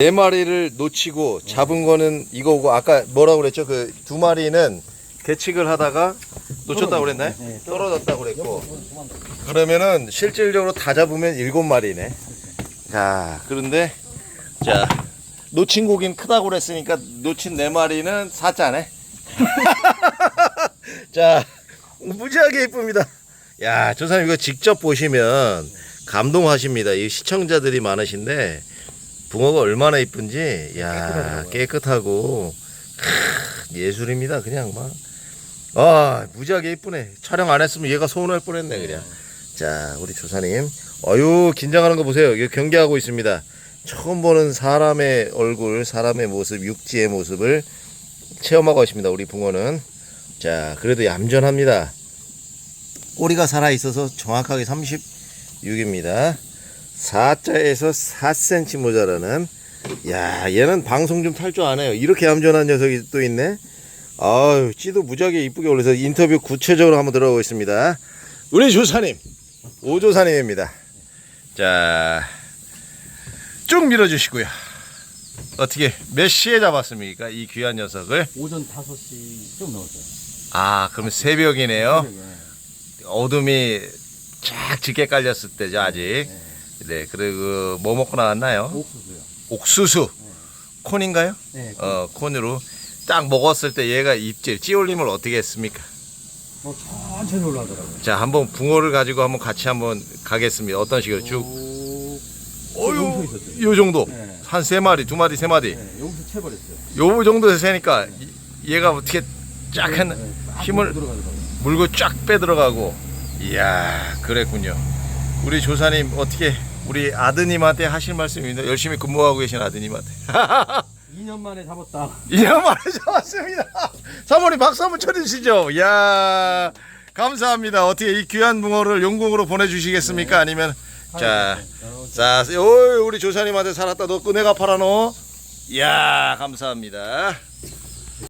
네 마리를 놓치고 잡은 거는 이거고 아까 뭐라고 그랬죠? 그 두 마리는 계측을 하다가 놓쳤다고 그랬나요? 네, 떨어졌다고 그랬고 그러면은 실질적으로 다 잡으면 일곱 마리네. 자, 그런데 자 놓친 고기는 크다고 그랬으니까 놓친 네 마리는 사자네. 자, 무지하게 이쁩니다. 야, 저 사람 이거 직접 보시면 감동하십니다. 이 시청자들이 많으신데 붕어가 얼마나 이쁜지, 야, 깨끗하고 크, 예술입니다. 그냥 막. 아, 무지하게 이쁘네. 촬영 안 했으면 얘가 서운할 뻔했네, 그냥. 자, 우리 조사님. 어유, 긴장하는 거 보세요. 이거 경계하고 있습니다. 처음 보는 사람의 얼굴, 사람의 모습, 육지의 모습을 체험하고 있습니다. 우리 붕어는. 자, 그래도 얌전합니다. 꼬리가 살아 있어서 정확하게 36입니다. 4자에서 4cm 모자라는 야, 얘는 방송 좀 탈 줄 아네요. 이렇게 얌전한 녀석이 또 있네. 아유, 찌도 무지하게 이쁘게 올려서 인터뷰 구체적으로 한번 들어보겠습니다. 우리 조사님, 오조사님입니다. 자, 쭉 밀어주시고요. 어떻게 몇 시에 잡았습니까? 이 귀한 녀석을. 오전 5시 좀 넘었어요. 아, 그러면 새벽이네요. 새벽에. 어둠이 쫙 짙게 깔렸을 때죠, 아직. 네, 그리고 뭐 먹고 나왔나요? 옥수수요. 옥수수. 콘인가요? 네. 어, 콘으로 딱 먹었을 때 얘가 입질, 찌올림을 어떻게 했습니까? 어, 천천히 올라가더라고요. 자, 한번 붕어를 가지고 한번 같이 한번 가겠습니다. 어떤 식으로 쭉. 쭉. 어유, 있었어요. 요 정도. 네. 한세 마리, 두 마리, 세 마리. 네, 여기서 채버렸어요. 요 정도에서 세니까 이- 얘가 어떻게 쫙 했나? 네, 딱 힘을. 물고 쫙 빼들어가고 이야 그랬군요 우리 조사님 어떻게 우리 아드님한테 하실 말씀입니다 열심히 근무하고 계신 아드님한테. 2년 만에 잡았다. 이런 말을 잡았습니다. 사모님 박수 한번 쳐주시죠. 이야 감사합니다. 어떻게 이 귀한 붕어를 용궁으로 보내주시겠습니까? 아니면 자, 자 오, 우리 조사님한테 살았다. 너 꺼내가 팔아 놓 이야 감사합니다